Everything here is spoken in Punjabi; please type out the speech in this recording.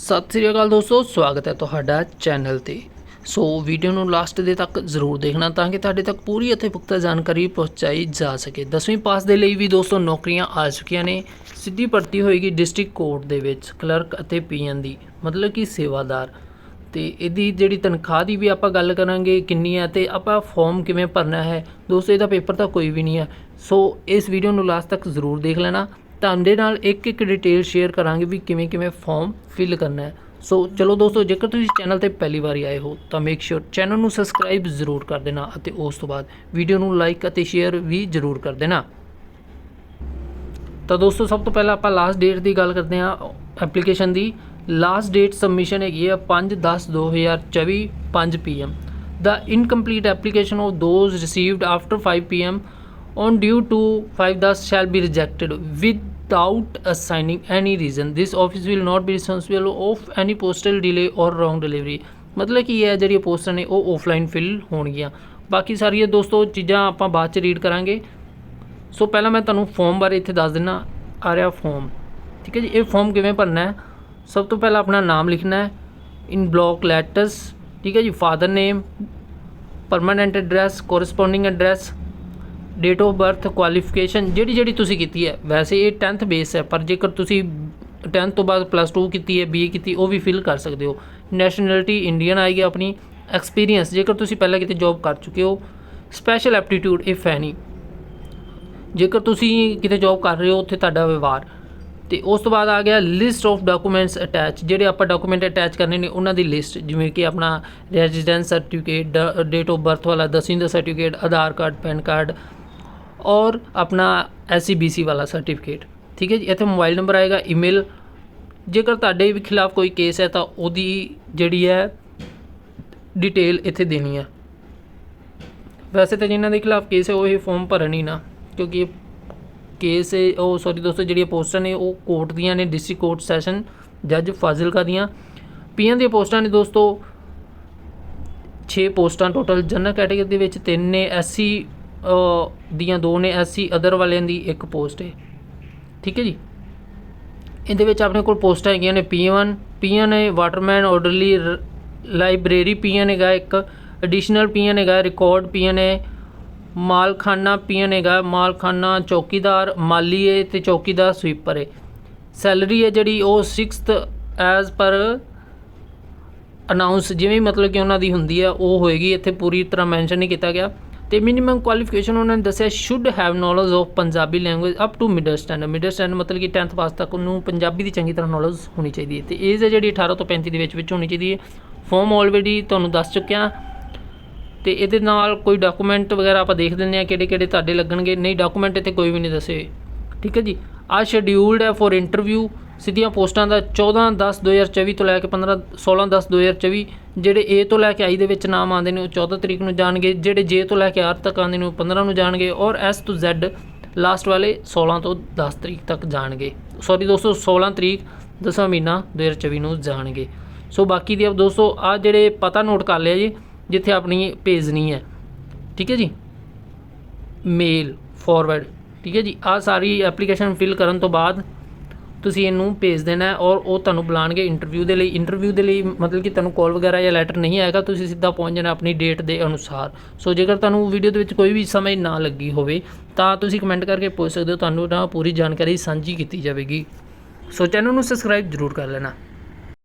ਸਤਿ ਸ੍ਰੀ ਅਕਾਲ ਦੋਸਤੋ, ਸਵਾਗਤ ਹੈ ਤੁਹਾਡਾ ਚੈਨਲ ਤੇ। ਸੋ ਵੀਡੀਓ ਨੂੰ ਲਾਸਟ ਦੇ ਤੱਕ ਜ਼ਰੂਰ ਦੇਖਣਾ ਤਾਂ ਕਿ ਤੁਹਾਡੇ ਤੱਕ ਪੂਰੀ ਅਤੇ ਪੁਖਤਾ ਜਾਣਕਾਰੀ ਪਹੁੰਚਾਈ ਜਾ ਸਕੇ। 10ਵੀਂ ਪਾਸ ਦੇ ਲਈ ਵੀ ਦੋਸਤੋ ਨੌਕਰੀਆਂ ਆ ਚੁੱਕੀਆਂ ਨੇ। ਸਿੱਧੀ ਭਰਤੀ ਹੋਏਗੀ ਡਿਸਟ੍ਰਿਕਟ ਕੋਰਟ ਦੇ ਵਿੱਚ, ਕਲਰਕ ਅਤੇ ਪੀਐਨ ਦੀ, ਮਤਲਬ ਕਿ ਸੇਵਾਦਾਰ। ਤੇ ਇਹਦੀ ਜਿਹੜੀ ਤਨਖਾਹ ਦੀ ਵੀ ਆਪਾਂ ਗੱਲ ਕਰਾਂਗੇ ਕਿੰਨੀ ਹੈ ਤੇ ਆਪਾਂ ਫਾਰਮ ਕਿਵੇਂ ਭਰਨਾ ਹੈ, ਦੋਸਤੋ ਇਹਦਾ ਪੇਪਰ ਤਾਂ ਕੋਈ ਵੀ ਨਹੀਂ ਹੈ। ਸੋ ਇਸ ਵੀਡੀਓ ਨੂੰ ਲਾਸਟ ਤੱਕ ਜ਼ਰੂਰ ਦੇਖ ਲੈਣਾ। ਤੁਹਾਡੇ ਨਾਲ ਇੱਕ ਇੱਕ ਡਿਟੇਲ ਸ਼ੇਅਰ ਕਰਾਂਗੇ ਵੀ ਕਿਵੇਂ ਕਿਵੇਂ ਫਾਰਮ ਫਿਲ ਕਰਨਾ ਹੈ। ਸੋ ਚਲੋ ਦੋਸਤੋ, ਜੇਕਰ ਤੁਸੀਂ ਚੈਨਲ ਤੇ ਪਹਿਲੀ ਵਾਰੀ ਆਏ ਹੋ, ਤਾਂ ਮੇਕ ਸ਼ੋਰ ਚੈਨਲ ਨੂੰ ਸਬਸਕ੍ਰਾਈਬ ਜ਼ਰੂਰ ਕਰ ਦੇਣਾ ਅਤੇ ਉਸ ਤੋਂ ਬਾਅਦ ਵੀਡੀਓ ਨੂੰ ਲਾਈਕ ਅਤੇ ਸ਼ੇਅਰ ਵੀ ਜ਼ਰੂਰ ਕਰ ਦੇਣਾ। ਤਾਂ ਦੋਸਤੋ, ਸਭ ਤੋਂ ਪਹਿਲਾਂ ਆਪਾਂ ਲਾਸਟ ਡੇਟ ਦੀ ਗੱਲ ਕਰਦੇ ਹਾਂ ਐਪਲੀਕੇਸ਼ਨ ਦੀ। ਲਾਸਟ ਡੇਟ ਸਬਮਿਸ਼ਨ ਹੈਗੀ ਹੈ 5/10/2024 5 pm the incomplete application of those received after 5 pm on due to 5/10 be rejected with without assigning any reason. This office will not be responsible of any postal delay or wrong delivery. ਮਤਲਬ ਕੀ ਹੈ, ਜਿਹੜੀਆਂ ਪੋਸਟਾਂ ਨੇ ਉਹ ਆਫਲਾਈਨ ਫਿਲ ਹੋਣਗੀਆਂ। ਬਾਕੀ ਸਾਰੀਆਂ ਦੋਸਤੋ, ਚੀਜ਼ਾਂ ਆਪਾਂ ਬਾਅਦ ਚ ਰੀਡ ਕਰਾਂਗੇ। ਸੋ ਪਹਿਲਾਂ ਮੈਂ ਤੁਹਾਨੂੰ ਫਾਰਮ ਬਾਰੇ ਇੱਥੇ ਦੱਸ ਦਿੰਨਾ, ਆ ਰਿਹਾ ਫਾਰਮ ਠੀਕ ਹੈ ਜੀ, ਇਹ ਫਾਰਮ ਕਿਵੇਂ ਭਰਨਾ ਹੈ? ਸਭ ਤੋਂ ਪਹਿਲਾਂ ਆਪਣਾ ਨਾਮ ਲਿਖਣਾ ਹੈ। ਇਨ ਬਲੌਕ ਲੈਟਰਸ ਠੀਕ ਹੈ ਜੀ father name permanent address correspondence address date of birth qualification ਜਿਹੜੀ ਜਿਹੜੀ ਤੁਸੀਂ ਕੀਤੀ ਹੈ, ਵੈਸੇ ਇਹ 10th ਬੇਸ ਹੈ, ਪਰ ਜੇਕਰ ਤੁਸੀਂ 10th ਤੋਂ ਬਾਅਦ ਪਲੱਸ 2 ਕੀਤੀ ਹੈ ਬੀਏ ਕੀਤੀ, ਉਹ ਵੀ ਫਿਲ ਕਰ ਸਕਦੇ ਹੋ। ਨੈਸ਼ਨੈਲਿਟੀ ਇੰਡੀਅਨ ਆਏਗੀ ਆਪਣੀ ਐਕਸਪੀਰੀਅੰਸ ਜੇਕਰ ਤੁਸੀਂ ਪਹਿਲਾਂ ਕਿਤੇ ਜੌਬ ਕਰ ਚੁੱਕੇ ਹੋ ਸਪੈਸ਼ਲ ਐਪਟੀਟਿਊਡ ਇਫ ਐਨੀ ਜੇਕਰ ਤੁਸੀਂ ਕਿਤੇ ਜੌਬ ਕਰ ਰਹੇ ਹੋ, ਉੱਥੇ ਤੁਹਾਡਾ ਵਿਵਹਾਰ। ਤੇ ਉਸ ਤੋਂ ਬਾਅਦ ਆ ਗਿਆ ਲਿਸਟ ਆਫ ਡਾਕੂਮੈਂਟਸ ਅਟੈਚ ਜਿਹੜੇ ਆਪਾਂ ਡਾਕੂਮੈਂਟ ਅਟੈਚ ਕਰਨੇ ਨੇ, ਉਹਨਾਂ ਦੀ ਲਿਸਟ ਜਿਵੇਂ ਕਿ ਆਪਣਾ residence certificate date of birth ਵਾਲਾ ਦਸਵੀਂ ਦਾ certificate Aadhaar card PAN card ਔਰ ਆਪਣਾ ਐਸਸੀਬੀਸੀ ਵਾਲਾ ਸਰਟੀਫਿਕੇਟ ਠੀਕ ਹੈ ਜੀ? ਇੱਥੇ ਮੋਬਾਈਲ ਨੰਬਰ ਆਏਗਾ ਈਮੇਲ ਜੇਕਰ ਤੁਹਾਡੇ ਵੀ ਖਿਲਾਫ ਕੋਈ ਕੇਸ ਹੈ, ਤਾਂ ਉਹਦੀ ਜਿਹੜੀ ਹੈ ਡਿਟੇਲ ਇੱਥੇ ਦੇਣੀ ਹੈ। ਵੈਸੇ ਤਾਂ ਜਿਨ੍ਹਾਂ ਦੇ ਖਿਲਾਫ ਕੇਸ ਹੈ, ਉਹ ਇਹ ਫਾਰਮ ਭਰਨ ਹੀ ਨਾ, ਕਿਉਂਕਿ ਇਹ ਕੇਸ ਹੈ, ਉਹ ਸੌਰੀ ਦੋਸਤੋ, ਜਿਹੜੀਆਂ ਪੋਸਟਾਂ ਨੇ, ਉਹ ਕੋਰਟ ਦੀਆਂ ਨੇ ਡਿਸਟ੍ਰਿਕਟ ਕੋਰਟ ਸੈਸ਼ਨ ਜੱਜ ਫਾਜ਼ਿਲਕਾ ਦੀਆਂ। ਪੀਆਂ ਦੀਆਂ ਪੋਸਟਾਂ ਨੇ ਦੋਸਤੋ 6 ਪੋਸਟਾਂ ਟੋਟਲ ਜਨਰਲ ਕੈਟਾਗਰੀ ਦੇ ਵਿੱਚ 3 ਨੇ ਐਸਸੀ ਦੀਆਂ ਦੋ ਨੇ ਐਸਸੀ ਅਦਰ ਵਾਲਿਆਂ ਦੀ ਇੱਕ ਪੋਸਟ ਹੈ। ਠੀਕ ਹੈ ਜੀ? ਇਹਦੇ ਵਿੱਚ ਆਪਣੇ ਕੋਲ ਪੋਸਟਾਂ ਹੈਗੀਆਂ ਨੇ ਪੀ1 ਪੀਐਨ ਹੈ ਵਾਟਰਮੈਨ, ਆਰਡਰਲੀ ਲਾਇਬ੍ਰੇਰੀ ਪੀਐਨ ਹੈਗਾ ਇੱਕ, ਐਡੀਸ਼ਨਲ ਪੀਐਨ ਹੈਗਾ ਰਿਕਾਰਡ ਪੀਐਨ ਹੈ ਮਾਲਖਾਨਾ ਪੀਐਨ ਹੈਗਾ, ਮਾਲਖਾਨਾ ਚੌਕੀਦਾਰ, ਮਾਲੀ ਹੈ ਤੇ ਚੌਕੀਦਾਰ ਸਵੀਪਰ ਹੈ ਸੈਲਰੀ ਹੈ ਜਿਹੜੀ ਉਹ 6th ਐਜ਼ ਪਰ ਅਨਾਉਂਸ, ਜਿਵੇਂ ਮਤਲਬ ਕਿ ਉਹਨਾਂ ਦੀ ਹੁੰਦੀ ਹੈ ਉਹ ਹੋਏਗੀ, ਇੱਥੇ ਪੂਰੀ ਤਰ੍ਹਾਂ ਮੈਂਸ਼ਨ ਨਹੀਂ ਕੀਤਾ ਗਿਆ। ਤੇ ਮਿਨੀਮਮ ਕੁਆਲੀਫਿਕੇਸ਼ਨ ਉਹਨਾਂ ਨੇ ਦੱਸਿਆ should have knowledge of Punjabi language up to middle standard middle standard ਮਤਲਬ ਕਿ 10th ਪਾਸ ਤੱਕ ਉਹਨੂੰ ਪੰਜਾਬੀ ਦੀ ਚੰਗੀ ਤਰ੍ਹਾਂ ਨੌਲੇਜ ਹੋਣੀ ਚਾਹੀਦੀ ਹੈ। ਤੇ ਏਜ ਹੈ ਜਿਹੜੀ 18 ਤੋਂ 35 ਦੇ ਵਿੱਚ ਵਿੱਚ ਹੋਣੀ ਚਾਹੀਦੀ ਹੈ ਫਾਰਮ ਆਲਰੇਡੀ ਤੁਹਾਨੂੰ ਦੱਸ ਚੁੱਕਿਆ। ਤੇ ਇਹਦੇ ਨਾਲ ਕੋਈ ਡਾਕੂਮੈਂਟ ਵਗੈਰਾ ਆਪਾਂ ਦੇਖ ਦਿੰਦੇ ਆ ਕਿਹੜੇ ਕਿਹੜੇ ਤੁਹਾਡੇ ਲੱਗਣਗੇ। ਨਹੀਂ ਡਾਕੂਮੈਂਟ ਇੱਥੇ ਕੋਈ ਵੀ ਨਹੀਂ ਦੱਸੇ। ਠੀਕ ਹੈ ਜੀ? ਆ ਸ਼ਡਿਊਲਡ ਹੈ ਫॉर ਇੰਟਰਵਿਊ ਸਿੱਧੀਆਂ ਪੋਸਟਾਂ ਦਾ 14 10 2024 ਤੋਂ ਲੈ ਕੇ 15 16 10 2024 ਜਿਹੜੇ A ਤੋਂ ਲੈ ਕੇ I ਦੇ ਵਿੱਚ ਨਾਮ ਆਉਂਦੇ ਨੇ, ਉਹ 14 ਤਰੀਕ ਨੂੰ ਜਾਣਗੇ, ਜਿਹੜੇ J ਤੋਂ ਲੈ ਕੇ R ਤੱਕ ਆਉਂਦੇ ਨੇ, ਉਹ 15 ਨੂੰ ਜਾਣਗੇ ਔਰ S ਤੋਂ Z ਲਾਸਟ ਵਾਲੇ 16 ਤੋਂ 10 ਤਰੀਕ ਤੱਕ ਜਾਣਗੇ। ਸੌਰੀ ਦੋਸਤੋ 16 ਤਰੀਕ 10ਵਾਂ ਮਹੀਨਾ 2024 ਨੂੰ ਜਾਣਗੇ। ਸੋ ਬਾਕੀ ਦੀ ਦੋਸਤੋ ਆ ਜਿਹੜੇ ਪਤਾ ਨੋਟ ਕਰ ਲਿਆ ਜੀ, ਜਿੱਥੇ ਆਪਣੀ ਭੇਜਣੀ ਹੈ। ਠੀਕ ਹੈ ਜੀ? ਮੇਲ ਫਾਰਵਰਡ ਠੀਕ ਹੈ ਜੀ? ਆ ਸਾਰੀ ਐਪਲੀਕੇਸ਼ਨ ਫਿਲ ਕਰਨ ਤੋਂ ਬਾਅਦ ਤੁਸੀਂ ਇਹਨੂੰ ਭੇਜ ਦੇਣਾ ਔਰ ਉਹ ਤੁਹਾਨੂੰ ਬੁਲਾਣਗੇ ਇੰਟਰਵਿਊ ਦੇ ਲਈ। ਇੰਟਰਵਿਊ ਦੇ ਲਈ ਮਤਲਬ ਕਿ ਤੁਹਾਨੂੰ ਕਾਲ ਵਗੈਰਾ ਜਾਂ ਲੈਟਰ ਨਹੀਂ ਆਏਗਾ, ਤੁਸੀਂ ਸਿੱਧਾ ਪਹੁੰਚ ਜਾਣਾ ਆਪਣੀ ਡੇਟ ਦੇ ਅਨੁਸਾਰ। ਸੋ ਜੇਕਰ ਤੁਹਾਨੂੰ ਵੀਡੀਓ ਦੇ ਵਿੱਚ ਕੋਈ ਵੀ ਸਮਝ ਨਾ ਲੱਗੀ ਹੋਵੇ, ਤਾਂ ਤੁਸੀਂ ਕਮੈਂਟ ਕਰਕੇ ਪੁੱਛ ਸਕਦੇ ਹੋ, ਤੁਹਾਨੂੰ ਨਾ ਪੂਰੀ ਜਾਣਕਾਰੀ ਸਾਂਝੀ ਕੀਤੀ ਜਾਵੇਗੀ। ਸੋ ਚੈਨਲ ਨੂੰ ਸਬਸਕ੍ਰਾਈਬ ਜ਼ਰੂਰ ਕਰ ਲੈਣਾ।